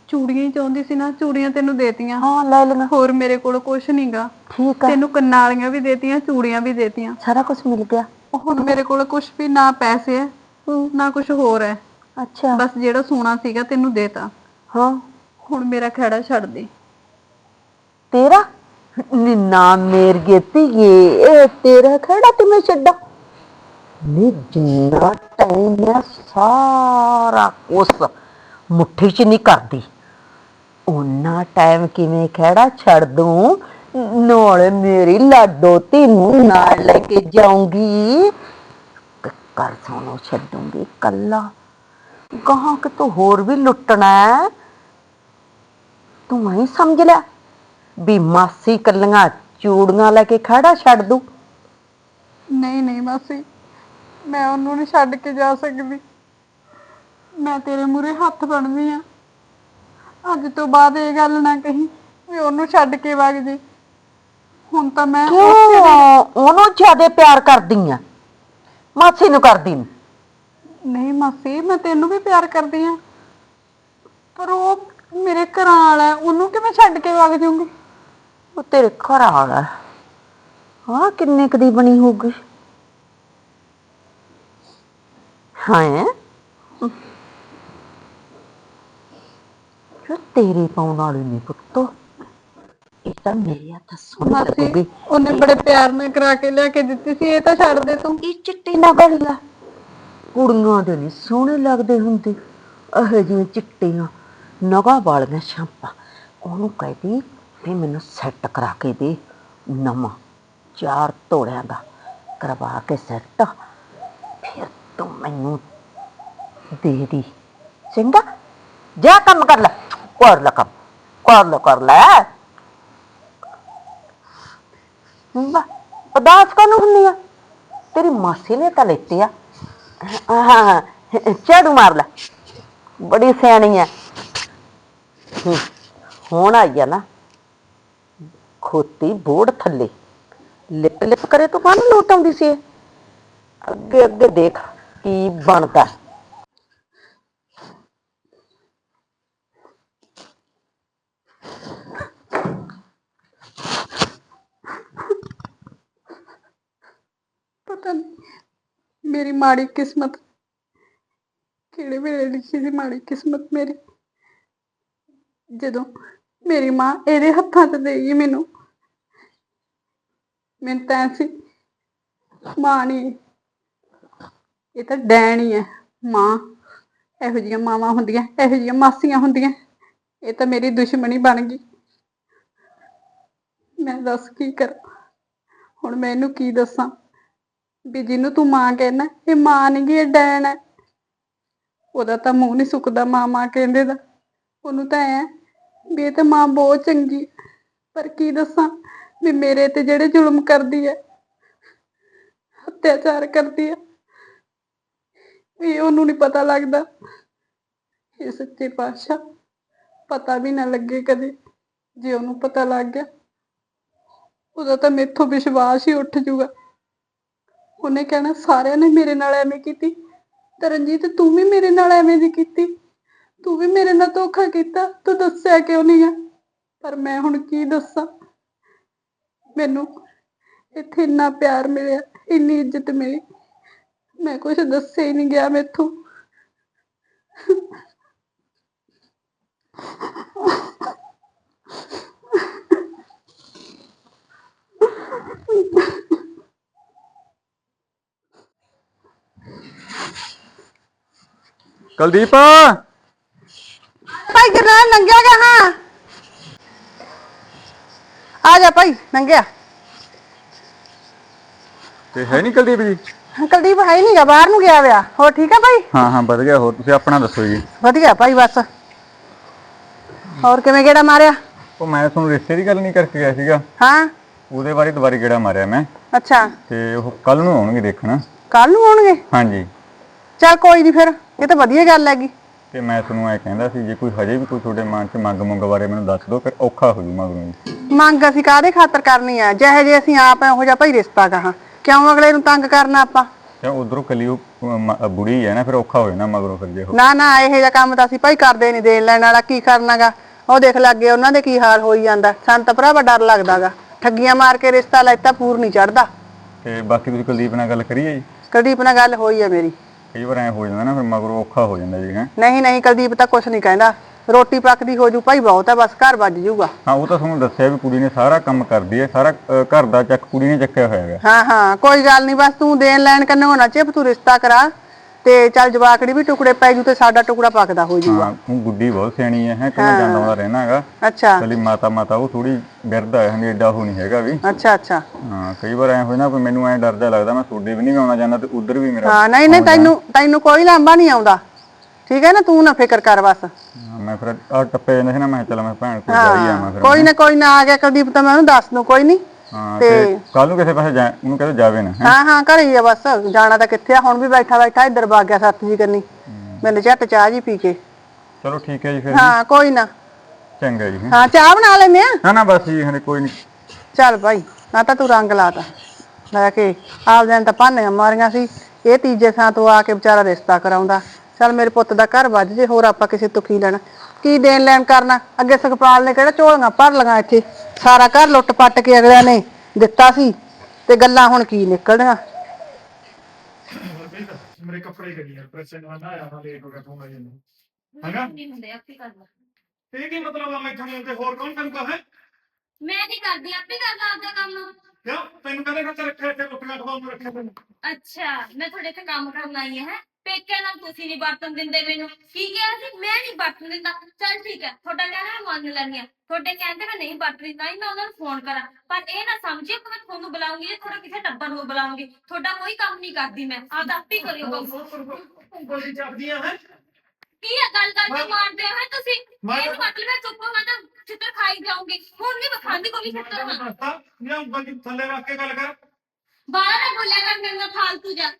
ਚੂੜੀਆਂ ਹੀ ਚਾਹੁੰਦੀ ਸੀ ਨਾ ਚੂੜੀਆਂ ਤੈਨੂੰ ਦੇਤੀਆਂ। ਹਾਂ ਲੈ ਹੋਰ ਮੇਰੇ ਕੋਲ ਕੁਝ ਨਹੀਂਗਾ ਠੀਕ ਆ। ਤੈਨੂੰ ਕੰਨਾਂ ਵਾਲੀਆਂ ਵੀ ਦੇਤੀਆਂ ਚੂੜੀਆਂ ਵੀ ਦੇਤੀਆਂ। ਸਾਰਾ ਕੁਝ ਮਿਲ ਗਿਆ। ਹੁਣ ਮੇਰੇ ਕੋਲ ਕੁਝ ਵੀ ਨਾ ਪੈਸੇ ਹੈ ਨਾ ਕੁਝ ਹੋਰ ਹੈ ਅੱਛਾ। ਬਸ ਜਿਹੜਾ ਸੋਨਾ ਸੀਗਾ ਤੈਨੂੰ ਦੇਤਾ। ਹਾਂ। ਹੁਣ ਮੇਰਾ ਖੜਾ ਛੱਡ ਦੇ। ਤੇਰਾ? ਨਿੰਨਾ ਮੇਰਗੇ ਧੀਏ ਇਹ ਤੇਰਾ ਖੜਾ ਤੇ ਮੈਂ ਛੱਡਾ? ਨੀ ਜਿੰਨਾ ਟਾਈਮ ਸਾਰਾ ਉਸ ਮੁੱਠੀ 'ਚ ਨਹੀਂ ਕਰਦੀ। ਉਹਨਾਂ ਟਾਈਮ ਕਿਵੇਂ ਖੜਾ ਛੱਡ ਦੂੰ? ਨਾਲ ਮੇਰੀ ਲਾਡੋ ਧੀ ਨੂੰ ਨਾਲ ਲੈ ਕੇ ਜਾਊਂਗੀ। ਕਰ ਸੋਨੂੰ ਛੱਡੂੰਗੀ ਕੱਲਾ ਗਾਹਾਂ ਕਿ ਤੂੰ ਹੋਰ ਵੀ ਲੁੱਟਣਾ ਹੈ? ਤੂੰ ਐ ਸਮਝ ਲੈ ਵੀ ਮਾਸੀ ਕੱਲੀਆਂ ਚੂੜੀਆਂ ਲੈ ਕੇ ਖੜਾ ਛੱਡ ਦੂ। ਨਹੀਂ ਨਹੀਂ ਮਾਸੀ, ਮੈਂ ਉਹਨੂੰ ਨਹੀਂ ਛੱਡ ਕੇ ਜਾ ਸਕਦੀ। ਮੈਂ ਤੇਰੇ ਮੂਰੇ ਹੱਥ ਬਣਦੀ ਆ। ਅੱਜ ਤੋਂ ਬਾਅਦ ਇਹ ਗੱਲ ਨਾ ਕਹੀ ਵੀ ਉਹਨੂੰ ਛੱਡ ਕੇ ਵਗ ਜੇ। ਹੁਣ ਤਾਂ ਮੈਂ ਉਹਨੂੰ ਜ਼ਿਆਦਾ ਪਿਆਰ ਕਰਦੀ ਆ। ਮਾਸੀ ਨੂੰ ਕਰਦੀ ਨੀ ਨਹੀਂ ਮਾਸੀ ਮੈਂ ਤੈਨੂੰ ਵੀ ਪਿਆਰ ਕਰਦੀ ਆ। ਪਰ ਉਹ ਮੇਰੇ ਘਰਾਂ ਵਾਲਾ ਹੈ, ਉਹਨੂੰ ਕਿਵੇਂ ਛੱਡ ਕੇ ਵਗ ਜਾਊਂਗੀ? ਉਹ ਤੇਰੇ ਘਰ ਵਾਲਾ ਹਾਂ ਕਿੰਨੇ ਕੁ ਦੀ ਬਣੀ ਹੋਊਗੀ? ਹਾਂ? ਜੋ ਤੇਰੇ ਪਾਉਣ ਵਾਲੀ ਨਹੀਂ ਪੁੱਤੋ। ਇਹ ਤਾਂ ਮੇਰੇ ਹੱਥ ਮਾਸੀ ਲੱਗੂਗੀ ਉਹਨੇ ਬੜੇ ਪਿਆਰ ਨਾਲ ਕਰਾ ਕੇ ਲਿਆ ਕੇ ਦਿੱਤੀ ਸੀ ਇਹ ਤਾਂ ਛੱਡ ਦੇ ਤੂੰ। ਇਹ ਚਿੱਟੀ ਨਾ ਗਲੀਆ ਕੁੜੀਆਂ ਦੇ ਨਹੀਂ ਸੋਹਣੇ ਲੱਗਦੇ ਹੁੰਦੇ। ਇਹੋ ਜਿਹੀਆਂ ਚਿੱਟੀਆਂ ਨਗਾ ਵਾਲੀਆਂ ਸ਼ਾਂਪਾਂ ਉਹਨੂੰ ਕਹਿਦੀ ਵੀ ਮੈਨੂੰ ਸੈੱਟ ਕਰਾ ਕੇ ਦੇ। ਨਵਾਂ ਚਾਰ ਤੋੜਿਆਂ ਦਾ ਕਰਵਾ ਕੇ ਸੈੱਟ ਫਿਰ ਤੂੰ ਮੈਨੂੰ ਦੇ ਦੀ। ਚੰਗਾ? ਜਾ ਕੰਮ ਕਰ ਲੈ। ਕਰ ਲੈ ਕੰਮ ਕਰ ਲੈ ਕਰ ਲੈ ਬਾ ਹੁੰਨੀ ਆ ਤੇਰੀ ਮਾਸੀ ਨੇ ਤਾਂ ਲੈਤੇ ਆ ਹਾਂ ਝਾੜੂ ਮਾਰ ਲੈ ਬੜੀ ਸਿਆਣੀ ਆ ਹੂੰ, ਹੁਣ ਆਈ ਆ ਨਾ ਖੋਤੀ ਬੋੜ ਥੱਲੇ ਲਿਪ ਲਿਪ ਕਰੇ ਤੂੰ ਕਾਹਨੂੰ ਲੋਟ ਆਉਂਦੀ ਸੀ ਇਹ? ਅੱਗੇ ਅੱਗੇ ਦੇਖ ਕੀ ਬਣਦਾ ਪਤਾ ਨਹੀਂ ਮੇਰੀ ਮਾੜੀ ਕਿਸਮਤ, ਕਿਹੜੇ ਵੇਲੇ ਲਿਖੀ ਸੀ ਮਾੜੀ ਕਿਸਮਤ ਮੇਰੀ? ਜਦੋਂ ਮੇਰੀ ਮਾਂ ਇਹਦੇ ਹੱਥਾਂ 'ਚ ਦੇਗੀ ਮੈਨੂੰ ਮੈਨੂੰ ਤਾਂ ਐਂ ਸੀ, ਮਾਂ ਨਹੀਂ ਇਹ ਤਾਂ ਡੈਣ ਹੀ ਹੈ ਮਾਂ, ਇਹੋ ਜਿਹੀਆਂ ਮਾਵਾਂ ਹੁੰਦੀਆਂ, ਇਹੋ ਜਿਹੀਆਂ ਮਾਸੀਆਂ ਹੁੰਦੀਆਂ, ਇਹ ਤਾਂ ਮੇਰੀ ਦੁਸ਼ਮਣੀ ਬਣ ਗਈ। ਮੈਂ ਦੱਸ ਕੀ ਕਰਾਂ? ਹੁਣ ਮੈਂ ਇਹਨੂੰ ਕੀ ਦੱਸਾਂ? ਵੀ ਜਿਹਨੂੰ ਤੂੰ ਮਾਂ ਕਹਿਣਾ ਇਹ ਮਾਂ ਨਹੀਂ ਗੀ, ਇਹ ਡੈਣ ਹੈ ਉਹਦਾ ਤਾਂ ਮੂੰਹ ਨਹੀਂ ਸੁੱਕਦਾ ਮਾਂ ਮਾਂ ਕਹਿੰਦੇ ਦਾ। ਉਹਨੂੰ ਤਾਂ ਐ ਵੀ ਇਹ ਤਾਂ ਮਾਂ ਬਹੁਤ ਚੰਗੀ ਹੈ। ਪਰ ਕੀ ਦੱਸਾਂ ਵੀ ਮੇਰੇ ਤੇ ਜਿਹੜੇ ਜ਼ੁਲਮ ਕਰਦੀ ਹੈ ਅਤਿਆਚਾਰ ਕਰਦੀ ਹੈ ਇਹ ਉਹਨੂੰ ਨਹੀਂ ਪਤਾ ਲੱਗਦਾ। ਇਹ ਸੱਚੇ ਪਾਤਸ਼ਾਹ ਪਤਾ ਵੀ ਨਾ ਲੱਗੇ ਕਦੇ, ਜੇ ਉਹਨੂੰ ਪਤਾ ਲੱਗ ਗਿਆ, ਉਹਦਾ ਤਾਂ ਮੇਥੋਂ ਵਿਸ਼ਵਾਸ ਹੀ ਉੱਠ ਜੂਗਾ। ਉਹਨੇ ਕਹਿਣਾ, ਸਾਰਿਆਂ ਨੇ ਮੇਰੇ ਨਾਲ ਐਵੇਂ ਕੀਤੀ। ਤੇ ਤੂੰ ਵੀ ਮੇਰੇ ਨਾਲ ਐਵੇਂ ਦੀ ਕੀਤੀ। ਤੂੰ ਵੀ ਮੇਰੇ ਨਾਲ ਧੋਖਾ ਕੀਤਾ। ਤੂੰ ਦੱਸਿਆ ਕਿਉਂ ਨਹੀਂ ਆ? ਪਰ ਮੈਂ ਹੁਣ ਕੀ ਦੱਸਾਂ? ਮੈਨੂੰ ਇੱਥੇ ਇੰਨਾ ਪਿਆਰ ਮਿਲਿਆ, ਇੰਨੀ ਇੱਜ਼ਤ ਮਿਲੀ। ਮੈਂ ਕੁਝ ਦੱਸਿਆ ਹੀ ਨਹੀਂ ਗਿਆ ਮੈਥੋਂ। ਕੁਲਦੀਪ। ਭਾਈ ਗਰਨਾਲ ਲੰਘਿਆ ਗਾ ਹਾਂ। ਆ ਜਾ ਭਾਈ ਲੰਘਿਆ। ਤੇ ਹੈ ਨਹੀਂ ਕੁਲਦੀਪ ਜੀ? ਕੁਲਦੀਪ ਹੈ ਹੀ ਨਹੀਂਗਾ ਬਾਹਰ ਨੂੰ ਗਿਆ ਵਿਆ ਹੋਰ ਠੀਕ ਆ ਭਾਈ? ਹਾਂ ਹਾਂ ਵਧ ਗਿਆ ਹੋਰ ਤੁਸੀਂ ਆਪਣਾ ਦੱਸੋ ਜੀ। ਵਧੀਆ ਭਾਈ ਬਸ। ਹੋਰ ਕਿਵੇਂ ਗੇੜਾ ਮਾਰਿਆ? ਉਹ ਮੈਂ ਤੁਹਾਨੂੰ ਰਿਸ਼ਤੇ ਦੀ ਗੱਲ ਨਹੀਂ ਕਰਕੇ ਗਿਆ ਸੀਗਾ। ਹਾਂ। ਉਹਦੇ ਬਾਰੇ ਦੁਬਾਰਾ ਗੇੜਾ ਮਾਰਿਆ ਮੈਂ। ਅੱਛਾ। ਤੇ ਉਹ ਕੱਲ ਨੂੰ ਆਉਣਗੇ ਦੇਖਣ। ਕੱਲ ਨੂੰ ਆਉਣਗੇ? ਹਾਂਜੀ। ਚੱਲ ਕੋਈ ਨਹੀਂ ਫਿਰ। ਇਹ ਤਾਂ ਵਧੀਆ ਗੱਲ ਹੈਗੀ। ਤੇ ਮੈਂ ਤੁਹਾਨੂੰ ਐ ਕਹਿੰਦਾ ਸੀ ਜੇ ਕੋਈ ਹਜੇ ਵੀ ਕੋਈ ਤੁਹਾਡੇ ਮਨ 'ਚ ਮੰਗ ਮੁੰਗ ਬਾਰੇ ਮੈਨੂੰ ਦੱਸ ਦਿਓ ਫਿਰ ਔਖਾ ਹੋ ਜੂ ਮਗਰੋਂ ਜੀ ਮੰਗ ਅਸੀਂ ਕਾਹਦੇ ਖਾਤਰ ਕਰਨੀ ਆ? ਜਿਹੇ ਜੇ ਅਸੀਂ ਆਪ ਇਹੋ ਜਿਹਾ ਭਾਈ ਰਿਸ਼ਤਾ ਕਹਾਂ ਕਿਉਂ ਅਗਲੇ ਨੂੰ ਤੰਗ ਕਰਨਾ ਆਪਾਂ? ਤੇ ਉਧਰੋਂ ਕੱਲੀ ਉਹ ਅਹ, ਮ- ਬੁੜੀ ਹੈ ਨਾ ਫਿਰ ਔਖਾ ਹੋ ਜਾਣਾ ਮਗਰੋਂ ਫਿਰ ਜੇ ਉਹ। ਨਾ ਨਾ ਇਹੋ ਜਿਹਾ ਕੰਮ ਤਾਂ ਅਸੀਂ ਭਾਈ ਕਰਦੇ ਨਹੀਂ ਦੇਣ ਲੈਣ ਵਾਲਾ ਕੀ ਕਰਨਾਗਾ? ਉਹ ਦੇਖ ਲੱਗੇ ਉਹਨਾਂ ਦੇ ਕੀ ਹਾਲ ਹੋਈ ਜਾਂਦਾ। ਸਾਨੂੰ ਤਾਂ ਭਰਾਵਾ ਡਰ ਲੱਗਦਾਗਾ। ਠੱਗੀਆਂ ਮਾਰ ਕੇ ਰਿਸ਼ਤਾ ਲੈਤਾ ਪੂਰ ਨਹੀਂ ਚੜਦਾ। ਤੇ ਬਾਕੀ ਤੁਸੀਂ ਕੁਲਦੀਪ ਨਾਲ ਗੱਲ ਕਰੀਏ ਜੀ? ਕੁਲਦੀਪ ਨਾਲ ਗੱਲ ਹੋਈ ਹੈ ਮੇਰੀ। ਕਈ ਵਾਰ ਐ ਹੋ ਜਾਂਦਾ ਨਾ ਫਿਰ ਮਗਰੋਂ ਔਖਾ ਹੋ ਜਾਂਦਾ ਜੀ ਹੈ। ਨਹੀਂ ਨਹੀਂ ਕੁਲਦੀਪ ਤਾਂ ਕੁਛ ਨਹੀਂ ਕਹਿੰਦਾ। ਰੋਟੀ ਪੱਕਦੀ ਹੋ ਜੂ ਭਾਈ ਬਹੁਤ ਆ ਬਸ ਘਰ ਵੱਜ ਜੂਗਾ। ਹਾਂ ਉਹ ਤਾਂ ਤੁਹਾਨੂੰ ਦੱਸਿਆ ਵੀ ਕੁੜੀ ਨੇ ਸਾਰਾ ਕੰਮ ਕਰਦੀ ਹੈ ਸਾਰਾ ਘਰ ਦਾ ਚੱਕ ਕੁੜੀ ਨੇ ਚੱਕਿਆ ਹੋਇਆ ਹੈਗਾ। ਹਾਂ ਹਾਂ ਕੋਈ ਗੱਲ ਨਹੀਂ ਬਸ ਤੂੰ ਦੇਣ ਲੈਣ ਕੰਨੇ ਹੋਣਾ ਚਿਪ ਤੂੰ ਰਿਸ਼ਤਾ ਕਰਾ। ਤੇ ਚੱਲ ਜਵਾਕੜੀ ਵੀ ਟੁਕੜੇ ਪੈ ਜੂ ਤੇ ਸਾਡਾ ਟੁਕੜਾ ਪੱਕਦਾ ਹੋ ਜੂਗਾ। ਹਾਂ ਤੂੰ ਗੁੱਡੀ ਬਹੁਤ ਸਿਆਣੀ ਹੈ ਹੈ ਕਿਵੇਂ ਜਾਂਦਾ ਆਉਂਦਾ ਰਹਿਣਾ ਹੈਗਾ। ਅੱਛਾ। ਚਲੀ ਮਾਤਾ ਮਾਤਾ ਉਹ ਥੋੜੀ ਬਿਰਦਾ ਹੈ ਹੰਦੀ ਐਡਾ ਉਹ ਨਹੀਂ ਹੈਗਾ ਵੀ। ਅੱਛਾ ਅੱਛਾ। ਹਾਂ ਕਈ ਵਾਰ ਐ ਹੋਈ ਨਾ ਕੋਈ ਮੈਨੂੰ ਐ ਡਰ ਜਾ ਲੱਗਦਾ ਮੈਂ ਤੁਹਾਡੇ ਵੀ ਨਹੀਂ ਆਉਣਾ ਚਾਹੁੰਦਾ ਤੇ ਉਧਰ ਵੀ ਮੇਰਾ ਹਾਂ ਨਹੀਂ ਨਹੀਂ ਤੈਨੂੰ ਤੈਨੂੰ ਕੋਈ ਲਾਂਭਾ ਨਹੀਂ ਆਉਂਦਾ। ਠੀਕ ਹੈ ਨਾ ਤੂੰ ਨਾ ਫਿਕਰ ਕਰ ਬਸ। ਹਾਂ, ਮੈਂ ਫਿਰ ਆ ਟੱਪੇ ਜਾਂਦਾ ਸੀ ਨਾ ਮੈਂ ਚੱਲ ਮੈਂ ਭੈਣ ਕੋਲ ਜਾਈ ਆਵਾਂ ਫਿਰ ਕੋਈ ਨਾ ਕੋਈ ਨਾ ਆ ਗਿਆ ਕੁਲਦੀਪ ਤਾਂ ਮੈਂ ਉਹਨੂੰ ਦੱਸ ਦੂੰ ਕੋਈ ਨਹੀਂ। ਹਾਂ ਤੇ ਕੱਲ ਨੂੰ ਕਿਸੇ ਪਾਸੇ ਜਾ ਉਹਨੂੰ ਕਹਿੰਦਾ ਜਾਵੇ ਨਾ ਹੈਂ। ਹਾਂ ਘਰੇ ਹੀ ਆ ਬਸ ਜਾਣਾ ਤਾਂ ਕਿੱਥੇ ਆ ਹੁਣ ਵੀ ਬੈਠਾ ਬੈਠਾ ਇੱਧਰ ਵਗ ਗਿਆ ਸੱਤ ਜੀ ਕਰਨੀ ਮੈਨੂੰ ਝੱਟ ਚਾਹ ਜੀ ਪੀ ਕੇ। ਚਲੋ ਠੀਕ ਹੈ ਜੀ ਫਿਰ ਹਾਂ ਕੋਈ ਨਾ। ਚੰਗਾ ਜੀ ਹੈਂ। ਹਾਂ ਚਾਹ ਬਣਾ ਲੈਨੇ ਆ? ਨਾ ਨਾ ਬਸ ਜੀ ਹਲੇ ਕੋਈ ਨਹੀਂ। ਚੱਲ ਭਾਈ ਨਾ ਤਾਂ ਤੂੰ ਰੰਗ ਲਾਤਾ ਲੈ ਕੇ ਆਪਦਿਆਂ ਨੂੰ ਤਾਂ ਭਾਨੀਆਂ ਮਾਰੀਆਂ ਸੀ। ਇਹ ਤੀਜੇ ਥਾਂ ਤੋਂ ਆ ਕੇ ਵਿਚਾਰਾ ਰਿਸ਼ਤਾ ਕਰਾਉਂਦਾ। ਚੱਲ ਮੇਰੇ ਪੁੱਤ ਦਾ ਘਰ ਵੱਜ ਜੇ ਹੋਰ ਆਪਾਂ ਕਿਸੇ ਤੋਂ ਕੀ ਲੈਣਾ। ਕੀ ਦੇਣ ਲੈਣ ਕਰਨਾ? ਅੱਗੇ ਸੁਖਪਾਲ ਨੇ ਕਿਹੜਾ ਝੋਲੀਆਂ ਭਰ ਲਗਾ ਇੱਥੇ? ਸਾਰਾ ਘਰ ਲੁੱਟ ਪੱਟ ਕੇ ਅਗਲਿਆਂ ਨੇ ਦਿੱਤਾ ਸੀ। ਤੇ ਗੱਲਾਂ ਹੁਣ ਕੀ ਨਿਕਲਣੀਆਂ? ਮੇਰੇ ਕੱਪੜੇ ਕਰੀ ਯਾਰ ਪ੍ਰੈਸ ਨਾ ਆਇਆ ਨਾ ਲੇਟ ਹੋ ਗਿਆ ਤੂੰ ਮੈਂ ਹੈਗਾ ਨਹੀਂ ਹੁੰਦੇ ਆਪੇ ਕਰ ਲਾ। ਇਹ ਕੀ ਮਤਲਬ ਆ ਮੈਥੋਂ ਨਹੀਂ ਤੇ ਹੋਰ ਕੌਣ ਕਰੂਗਾ ਹੈ? ਮੈਂ ਨਹੀਂ ਕਰਦੀ ਆਪੇ ਕਰਦਾ ਆਪਦਾ ਕੰਮ। ਕਿਉਂ? ਤੈਨੂੰ ਕਹਿੰਦੇ ਖੱਚ ਰੱਖਿਆ ਇੱਥੇ ਰੋਟੀਆਂ ਖਵਾਉਣ ਨੂੰ ਰੱਖਿਆ ਤੈਨੂੰ। ਅੱਛਾ ਮੈਂ ਤੁਹਾਡੇ ਇੱਥੇ ਕੰਮ ਕਰਨ ਆਈ ਹਾਂ? ਹੈਂ? ਪੇਕਿਆਂ ਨਾਲ ਤੁਸੀਂ ਨਹੀਂ ਵਰਤਨ ਦਿੰਦੇ ਮੈਨੂੰ। ਕੀ ਕਿਹਾ ਸੀ? ਮੈਂ ਨਹੀਂ ਵਰਤਨ ਦਿੰਦਾ। ਚਲ ਠੀਕ ਹੈ ਤੁਹਾਡਾ ਕਹਿਣਾ ਮੈਂ ਮੰਨ ਲੈਣੀ ਆ ਤੁਹਾਡੇ ਕਹਿੰਦੇ ਮੈਂ ਨਹੀਂ ਵਰਤਦੀ ਤਾਂ ਹੀ ਮੈਂ ਉਹਨਾਂ ਨੂੰ ਫੋਨ ਕਰਾਂ। ਪਰ ਇਹ ਨਾ ਸਮਝਿਓ ਕਿ ਮੈਂ ਤੁਹਾਨੂੰ ਬੁਲਾਉਂਗੀ ਜਾਂ ਤੁਹਾਡਾ ਕਿਸੇ ਟੱਬਰ ਨੂੰ ਬੁਲਾਉਂਗੀ। ਤੁਹਾਡਾ ਕੋਈ ਕੰਮ ਨਹੀਂ ਕਰਦੀ ਮੈਂ। ਆਪਦਾ ਆਪੇ ਕਰਿਓ ਕੰਮ। ਉਂਗਲੀ ਚੱਪਦੀਆਂ ਹੈ ਕੀ ਹੈ ਗੱਲ ਗੱਲ ਤੇ ਮਾਰਦੇ ਹੋ ਤੁਸੀਂ? ਮੈਂ- ਇਹ ਮਤਲਬ ਹੈ ਚੁੱਪ ਮੈਂ ਤਾਂ ਚਿੱਤਰ ਖਾਈ ਜਾਊਂਗੀ। ਹੁਣ ਨਹੀਂ ਬਖਾਂਦੀ ਕੋਈ ਚਿੱਤਰ ਨਾ ਜਾਂ ਉਂਗਲੀ ਥੱਲੇ ਰੱਖ ਕੇ ਗੱਲ ਕਰ। ਬਾਹਰ ਨਾ ਬੋਲਿਆ ਕਰ ਮੇਰੇ ਨਾਲ ਫਾਲਤੂ ਜਾ।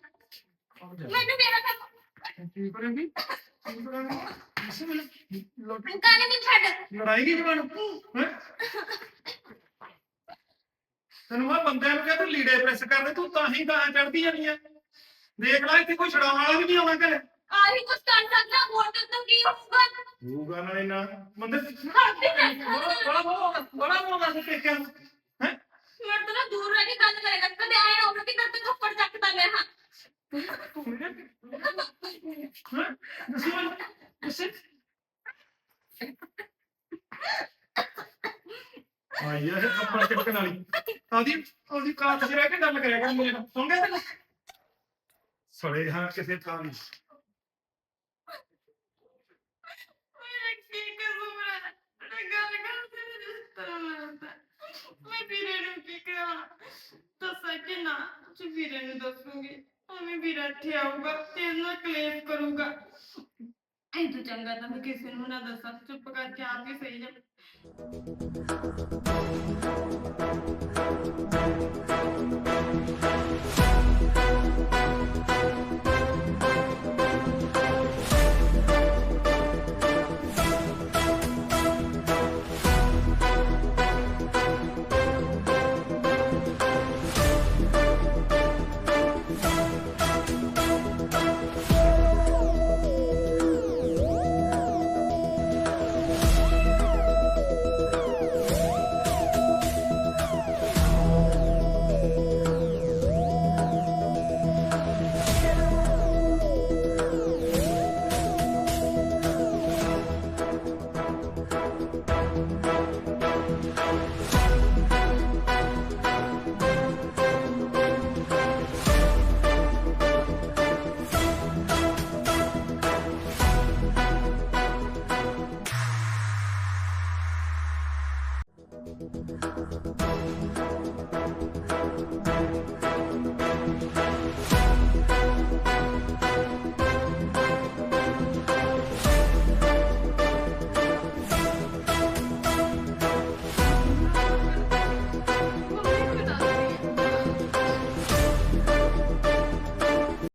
ਮੈਨੂੰ ਮੇਰਾ ਕੰਮ ਕੀ ਕਰੇਂਗੀ ਕੀ ਕਰੇਂਗੀ ਕਿਸੇ ਵੇਲੇ ਲੋ- ਕਾਨੇ ਨਹੀਂ ਛੱਡ ਲੜਾਈ ਕੀ ਜਵਾਨ ਹੈ ਤੈਨੂੰ ਮੈਂ ਬੰਦਿਆਂ ਨੂੰ ਕਹਿੰਦਾ ਲੀੜੇ ਪ੍ਰੈਸ ਕਰਦੇ ਤੂੰ ਤਾਂ ਹੀ ਤਾਂ ਚੜਦੀ ਜਾਨੀ ਆ ਦੇਖ ਲੈ ਇੱਥੇ ਕੋਈ ਛਡਾਉਣ ਵਾਲਾ ਵੀ ਨਹੀਂ ਆਉਣਾ ਘਰੇ ਆਹੀ ਕੁਛ ਕਰ ਸਕਦਾ ਹੋਰ ਤੇ ਤਾਂ ਕੀ ਹੋਊਗਾ ਹੋਊਗਾ ਨਾਲੇ ਨਾ ਬੰਦੇ ਹੱਥ ਹੀ ਨਾ ਬੜਾ ਬੜਾ ਬੜਾ ਬੜਾ ਸੇ ਪੇਕਿਆਂ ਨੂੰ ਹੈ ਮੇਰੇ ਤੋਂ ਨਾ ਦੂਰ ਰਹਿ ਕੇ ਗੱਲ ਕਰੇਗਾ ਕਦੇ ਆਏ ਨਾ ਉਹਨਾਂ ਦੀ ਤੇ ਥੱਪੜ ਚੱਕਦਾ ਮੈਂ ਹਾਂ ਆਈ ਇਹ ਕੱਪੜਾ ਚੱਕਣ ਵਾਲੀ। ਆਦੀ ਆਦੀ ਕਾਤ ਚ ਰਹਿ ਕੇ ਗੱਲ ਕਰਿਆ ਕਰ ਮੇਰੇ ਨਾਲ। ਸੁਣ ਗਿਆ ਤੈਨੂੰ? ਸੜੇ ਹਾਂ ਕਿਸੇ ਥਾਂ ਨਹੀਂ ਮੈਂ ਵੀਰੇ ਨੂੰ ਕੀ ਕਰਾਂ? ਦੱਸਾਂ ਕਿ ਨਾ ਜੀ ਵੀਰੇ ਨੂੰ ਦੱਸੂਗੀ। ਐਵੇਂ ਵੀਰਾ ਇੱਥੇ ਆਊਗਾ ਤੇ ਇਹਨਾਂ ਨਾਲ ਕਲੇਸ਼ ਕਰੂਗਾ। ਇਹ ਤੋਂ ਚੰਗਾ ਤਾਂ ਮੈਂ ਕਿਸੇ ਨੂੰ ਨਾ ਦੱਸਾਂ, ਚੁੱਪ ਕਰਕੇ ਆਪ ਹੀ ਸਹੀ ਜਾ।